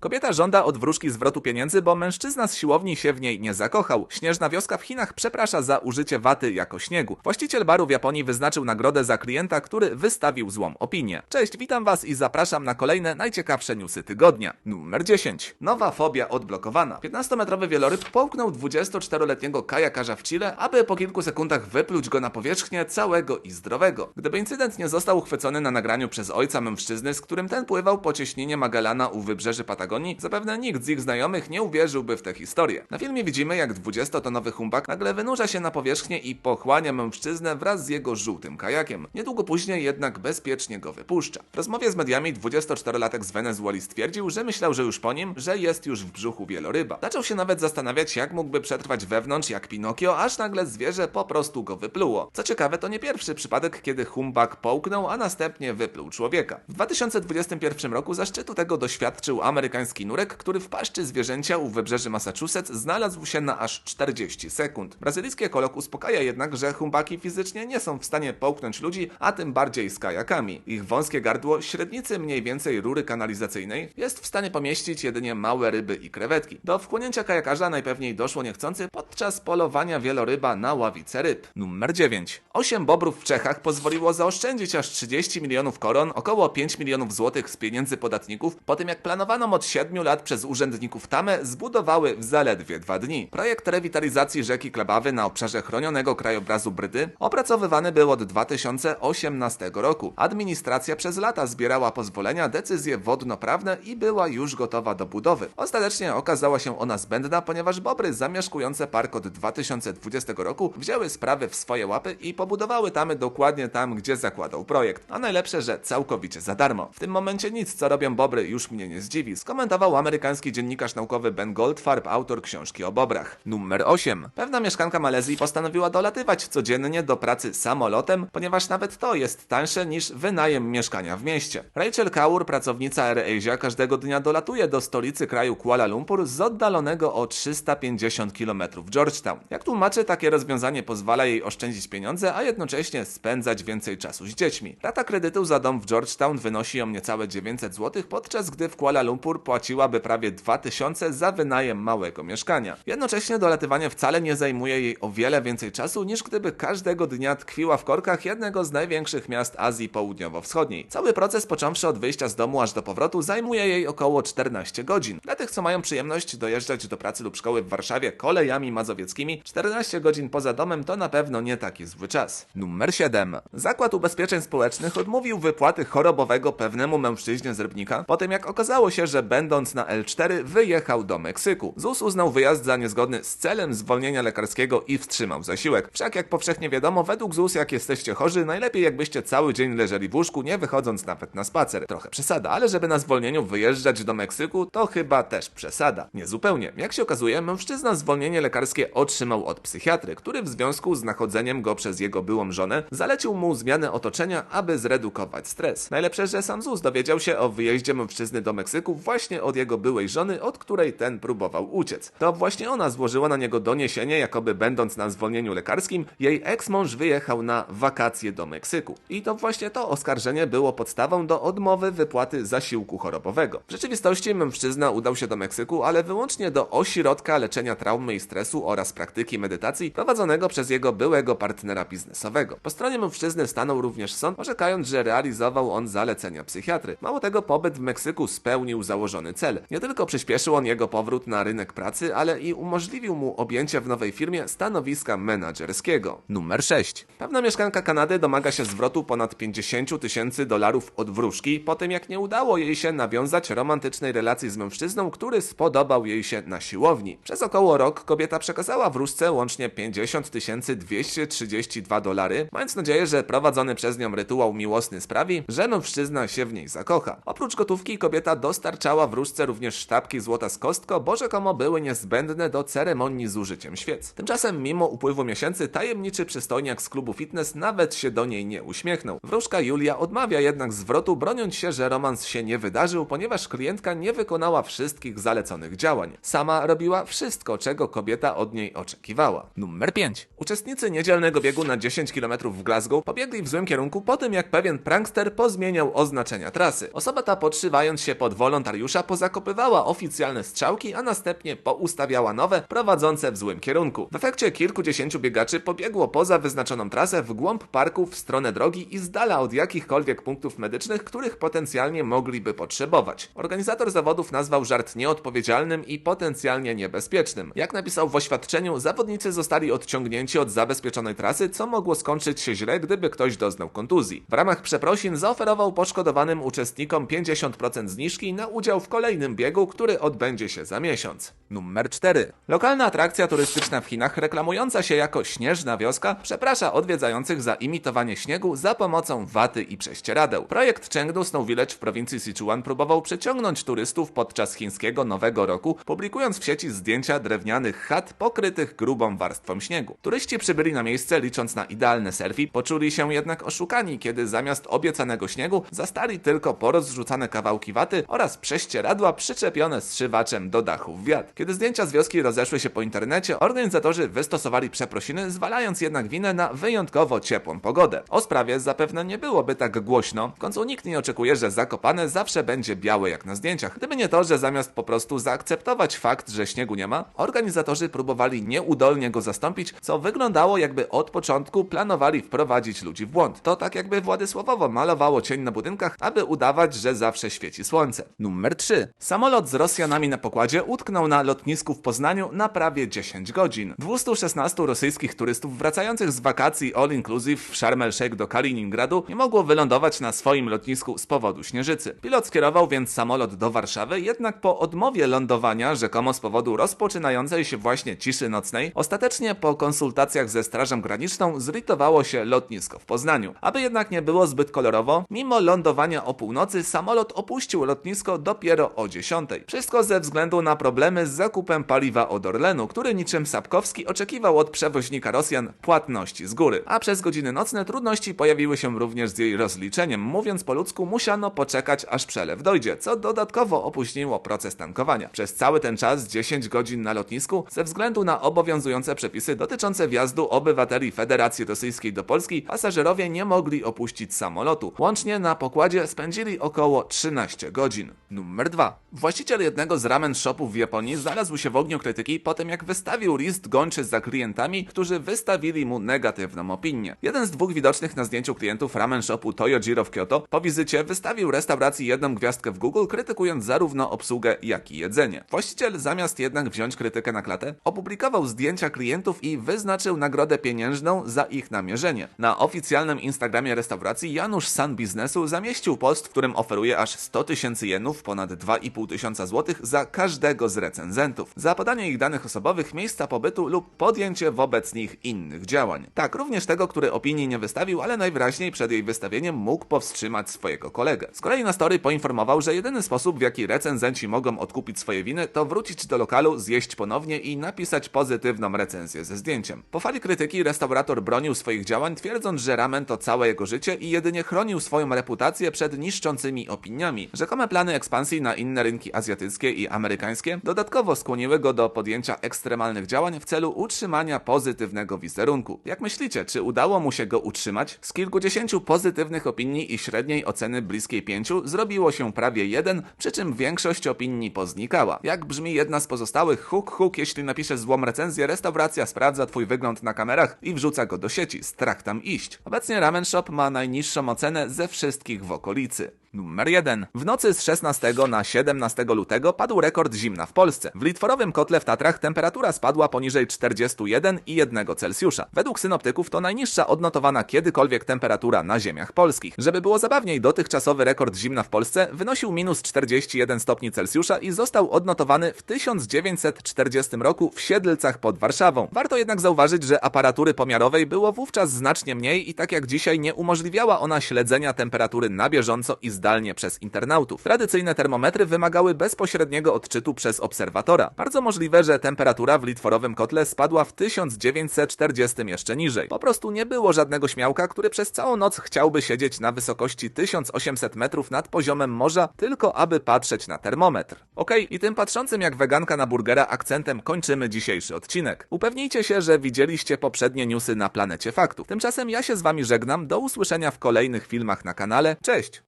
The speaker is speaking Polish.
Kobieta żąda od wróżki zwrotu pieniędzy, bo mężczyzna z siłowni się w niej nie zakochał. Śnieżna wioska w Chinach przeprasza za użycie waty jako śniegu. Właściciel baru w Japonii wyznaczył nagrodę za klienta, który wystawił złą opinię. Cześć, witam was i zapraszam na kolejne najciekawsze newsy tygodnia. Numer 10. Nowa fobia odblokowana. 15-metrowy wieloryb połknął 24-letniego kajakarza w Chile, aby po kilku sekundach wypluć go na powierzchnię całego i zdrowego. Gdyby incydent nie został uchwycony na nagraniu przez ojca mężczyzny, z którym ten pływał po cieśninie Magellana u wybrzeży Patagonii, zapewne nikt z ich znajomych nie uwierzyłby w tę historię. Na filmie widzimy, jak 20-tonowy humbak nagle wynurza się na powierzchnię i pochłania mężczyznę wraz z jego żółtym kajakiem. Niedługo później jednak bezpiecznie go wypuszcza. W rozmowie z mediami 24-latek z Wenezueli stwierdził, że myślał, że już po nim, że jest już w brzuchu wieloryba. Zaczął się nawet zastanawiać, jak mógłby przetrwać wewnątrz jak Pinokio, aż nagle zwierzę po prostu go wypluło. Co ciekawe, to nie pierwszy przypadek, kiedy humbak połknął, a następnie wypluł człowieka. W 2021 roku zaszczytu tego doświadczył amerykański nurek, który w paszczy zwierzęcia u wybrzeży Massachusetts znalazł się na aż 40 sekund. Brazylijski ekolog uspokaja jednak, że humbaki fizycznie nie są w stanie połknąć ludzi, a tym bardziej z kajakami. Ich wąskie gardło, średnicy mniej więcej rury kanalizacyjnej, jest w stanie pomieścić jedynie małe ryby i krewetki. Do wchłonięcia kajakarza najpewniej doszło niechcący podczas polowania wieloryba na ławice ryb. Numer 9. Osiem bobrów w Czechach pozwoliło zaoszczędzić aż 30 milionów koron, około 5 milionów złotych z pieniędzy podatników, po tym jak planowaną od 7 lat przez urzędników tamę zbudowały w zaledwie dwa dni. Projekt rewitalizacji rzeki Klebawy na obszarze chronionego krajobrazu Brydy opracowywany był od 2018 roku. Administracja przez lata zbierała pozwolenia, decyzje wodnoprawne i była już gotowa do budowy. Ostatecznie okazała się ona zbędna, ponieważ bobry zamieszkujące park od 2020 roku wzięły sprawy w swoje łapy i pobudowały tamy dokładnie tam, gdzie zakładał projekt. A najlepsze, że całkowicie za darmo. W tym momencie nic, co robią bobry, już mnie nie zdziwi, skomentował amerykański dziennikarz naukowy Ben Goldfarb, autor książki o bobrach. Numer 8. Pewna mieszkanka Malezji postanowiła dolatywać codziennie do pracy samolotem, ponieważ nawet to jest tańsze niż wynajem mieszkania w mieście. Rachel Kaur, pracownica AirAsia, każdego dnia dolatuje do stolicy kraju Kuala Lumpur z oddalonego o 350 km Georgetown. Jak tłumaczy, takie rozwiązanie pozwala jej oszczędzić pieniądze, a jednocześnie spędzać więcej czasu z dziećmi. Rata kredytu za dom w Georgetown wynosi o niecałe 900 zł, podczas gdy w Kuala Lumpur płaciłaby prawie 2000 za wynajem małego mieszkania. Jednocześnie dolatywanie wcale nie zajmuje jej o wiele więcej czasu, niż gdyby każdego dnia tkwiła w korkach jednego z największych miast Azji Południowo-Wschodniej. Cały proces, począwszy od wyjścia z domu aż do powrotu, zajmuje jej około 14 godzin. Dla tych, co mają przyjemność dojeżdżać do pracy lub szkoły w Warszawie kolejami mazowieckimi, 14 godzin poza domem to na pewno nie taki zły czas. Numer 7. Zakład Ubezpieczeń Społecznych odmówił wypłaty chorobowego pewnemu mężczyźnie z Rybnika, po tym jak okazało się, że będąc na L4 wyjechał do Meksyku. ZUS uznał wyjazd za niezgodny z celem zwolnienia lekarskiego i wstrzymał zasiłek. Wszak jak powszechnie wiadomo, według ZUS jak jesteście chorzy, najlepiej jakbyście cały dzień leżeli w łóżku, nie wychodząc nawet na spacer. Trochę przesada, ale żeby na zwolnieniu wyjeżdżać do Meksyku, to chyba też przesada. Nie zupełnie. Jak się okazuje, mężczyzna zwolnienie lekarskie otrzymał od psychiatry, który w związku z nachodzeniem go przez jego byłą żonę zalecił mu zmianę otoczenia, aby zredukować stres. Najlepsze, że sam ZUS dowiedział się o wyjeździe mężczyzny do Meksyku właśnie od jego byłej żony, od której ten próbował uciec. To właśnie ona złożyła na niego doniesienie, jakoby będąc na zwolnieniu lekarskim, jej eks-mąż wyjechał na wakacje do Meksyku. I to właśnie to oskarżenie było podstawą do odmowy wypłaty zasiłku chorobowego. W rzeczywistości mężczyzna udał się do Meksyku, ale wyłącznie do ośrodka leczenia traumy i stresu oraz praktyki medytacji prowadzonego przez jego byłego partnera biznesowego. Po stronie mężczyzny stanął również sąd, orzekając, że realizował on zalecenia psychiatry. Mało tego, pobyt w Meksyku spełnił założony cel. Nie tylko przyspieszył on jego powrót na rynek pracy, ale i umożliwił mu objęcie w nowej firmie stanowiska menadżerskiego. Numer 6. Pewna mieszkanka Kanady domaga się zwrotu ponad 50 tysięcy dolarów od wróżki, po tym jak nie udało jej się nawiązać romantycznej relacji z mężczyzną, który spodobał jej się na siłowni. Przez około rok kobieta przekazała wróżce łącznie 50 232 dolary, mając nadzieję, że prowadzony przez nią rytuał miłosny sprawi, że mężczyzna się w niej zakocha. Oprócz gotówki kobieta dostarczała wróżce również sztabki złota z kostką, bo rzekomo były niezbędne do ceremonii z użyciem świec. Tymczasem mimo upływu miesięcy tajemniczy przystojniak z klubu fitness nawet się do niej nie uśmiechnął. Wróżka Julia odmawia jednak zwrotu, broniąc się, że romans się nie wydarzył, ponieważ klientka nie wykonała wszystkich zaleconych działań. Sama robiła wszystko, czego kobieta od niej oczekiwała. Numer 5. Uczestnicy niedzielnego biegu na 10 km w Glasgow pobiegli w złym kierunku po tym, jak pewien prankster pozmieniał oznaczenia trasy. Osoba ta podszywając się pod wolontariusza Celsjusza pozakopywała oficjalne strzałki, a następnie poustawiała nowe, prowadzące w złym kierunku. W efekcie kilkudziesięciu biegaczy pobiegło poza wyznaczoną trasę w głąb parku w stronę drogi i z dala od jakichkolwiek punktów medycznych, których potencjalnie mogliby potrzebować. Organizator zawodów nazwał żart nieodpowiedzialnym i potencjalnie niebezpiecznym. Jak napisał w oświadczeniu, zawodnicy zostali odciągnięci od zabezpieczonej trasy, co mogło skończyć się źle, gdyby ktoś doznał kontuzji. W ramach przeprosin zaoferował poszkodowanym uczestnikom 50% zniżki na udział w kolejnym biegu, który odbędzie się za miesiąc. Numer 4. Lokalna atrakcja turystyczna w Chinach, reklamująca się jako Śnieżna Wioska, przeprasza odwiedzających za imitowanie śniegu za pomocą waty i prześcieradeł. Projekt Chengdu Snow Village w prowincji Sichuan próbował przyciągnąć turystów podczas chińskiego Nowego Roku, publikując w sieci zdjęcia drewnianych chat pokrytych grubą warstwą śniegu. Turyści przybyli na miejsce licząc na idealne selfie, poczuli się jednak oszukani, kiedy zamiast obiecanego śniegu zastali tylko porozrzucane kawałki waty oraz prześcieradła przyczepione strzywaczem do dachów wiat. Kiedy zdjęcia z wioski rozeszły się po internecie, organizatorzy wystosowali przeprosiny, zwalając jednak winę na wyjątkowo ciepłą pogodę. O sprawie zapewne nie byłoby tak głośno, w końcu nikt nie oczekuje, że Zakopane zawsze będzie białe jak na zdjęciach. Gdyby nie to, że zamiast po prostu zaakceptować fakt, że śniegu nie ma, organizatorzy próbowali nieudolnie go zastąpić, co wyglądało jakby od początku planowali wprowadzić ludzi w błąd. To tak jakby Władysławowo malowało cień na budynkach, aby udawać, że zawsze świeci słońce. Numer 3. Samolot z Rosjanami na pokładzie utknął na lotnisku w Poznaniu na prawie 10 godzin. 216 rosyjskich turystów wracających z wakacji all inclusive w Sharm el Sheikh do Kaliningradu nie mogło wylądować na swoim lotnisku z powodu śnieżycy. Pilot skierował więc samolot do Warszawy, jednak po odmowie lądowania, rzekomo z powodu rozpoczynającej się właśnie ciszy nocnej, ostatecznie po konsultacjach ze Strażą Graniczną zritowało się lotnisko w Poznaniu. Aby jednak nie było zbyt kolorowo, mimo lądowania o północy, samolot opuścił lotnisko dopiero o 10. Wszystko ze względu na problemy z zakupem paliwa od Orlenu, który niczym Sapkowski oczekiwał od przewoźnika Rosjan płatności z góry. A przez godziny nocne trudności pojawiły się również z jej rozliczeniem. Mówiąc po ludzku, musiano poczekać aż przelew dojdzie, co dodatkowo opóźniło proces tankowania. Przez cały ten czas, 10 godzin na lotnisku, ze względu na obowiązujące przepisy dotyczące wjazdu obywateli Federacji Rosyjskiej do Polski, pasażerowie nie mogli opuścić samolotu. Łącznie na pokładzie spędzili około 13 godzin. Numer 2. Właściciel jednego z ramen shopów w Japonii znalazł się w ogniu krytyki po tym, jak wystawił list gończy za klientami, którzy wystawili mu negatywną opinię. Jeden z dwóch widocznych na zdjęciu klientów ramen shopu Toyojiro w Kyoto po wizycie wystawił restauracji jedną gwiazdkę w Google, krytykując zarówno obsługę, jak i jedzenie. Właściciel zamiast jednak wziąć krytykę na klatę, opublikował zdjęcia klientów i wyznaczył nagrodę pieniężną za ich namierzenie. Na oficjalnym Instagramie restauracji Janusz San Biznesu zamieścił post, w którym oferuje aż 100 tysięcy jenów, ponad 2,5 tysiąca złotych za każdego z recenzentów. Za podanie ich danych osobowych, miejsca pobytu lub podjęcie wobec nich innych działań. Tak, również tego, który opinii nie wystawił, ale najwyraźniej przed jej wystawieniem mógł powstrzymać swojego kolegę. Z kolei na story poinformował, że jedyny sposób, w jaki recenzenci mogą odkupić swoje winy, to wrócić do lokalu, zjeść ponownie i napisać pozytywną recenzję ze zdjęciem. Po fali krytyki restaurator bronił swoich działań, twierdząc, że ramen to całe jego życie i jedynie chronił swoją reputację przed niszczącymi opiniami. Rzekome plany ekspansji na inne rynki azjatyckie i amerykańskie dodatkowo skłoniły go do podjęcia ekstremalnych działań w celu utrzymania pozytywnego wizerunku. Jak myślicie, czy udało mu się go utrzymać? Z kilkudziesięciu pozytywnych opinii i średniej oceny bliskiej pięciu zrobiło się prawie jeden, przy czym większość opinii poznikała. Jak brzmi jedna z pozostałych? Huk, huk, jeśli napiszesz złą recenzję, restauracja sprawdza twój wygląd na kamerach i wrzuca go do sieci. Strach tam iść. Obecnie Ramen Shop ma najniższą ocenę ze wszystkich w okolicy. Numer 1. W nocy z 16 na 17 lutego padł rekord zimna w Polsce. W litworowym kotle w Tatrach temperatura spadła poniżej 41,1 Celsjusza. Według synoptyków to najniższa odnotowana kiedykolwiek temperatura na ziemiach polskich. Żeby było zabawniej, dotychczasowy rekord zimna w Polsce wynosił minus 41 stopni Celsjusza i został odnotowany w 1940 roku w Siedlcach pod Warszawą. Warto jednak zauważyć, że aparatury pomiarowej było wówczas znacznie mniej i tak jak dzisiaj nie umożliwiała ona śledzenia temperatury na bieżąco i zdalnie przez internautów. Tradycyjne termometry wymagały bezpośredniego odczytu przez obserwatora. Bardzo możliwe, że temperatura w litworowym kotle spadła w 1940 jeszcze niżej. Po prostu nie było żadnego śmiałka, który przez całą noc chciałby siedzieć na wysokości 1800 metrów nad poziomem morza, tylko aby patrzeć na termometr. Okej, okay, i tym patrzącym jak weganka na burgera akcentem kończymy dzisiejszy odcinek. Upewnijcie się, że widzieliście poprzednie newsy na planecie faktów. Tymczasem ja się z wami żegnam, do usłyszenia w kolejnych filmach na kanale. Cześć!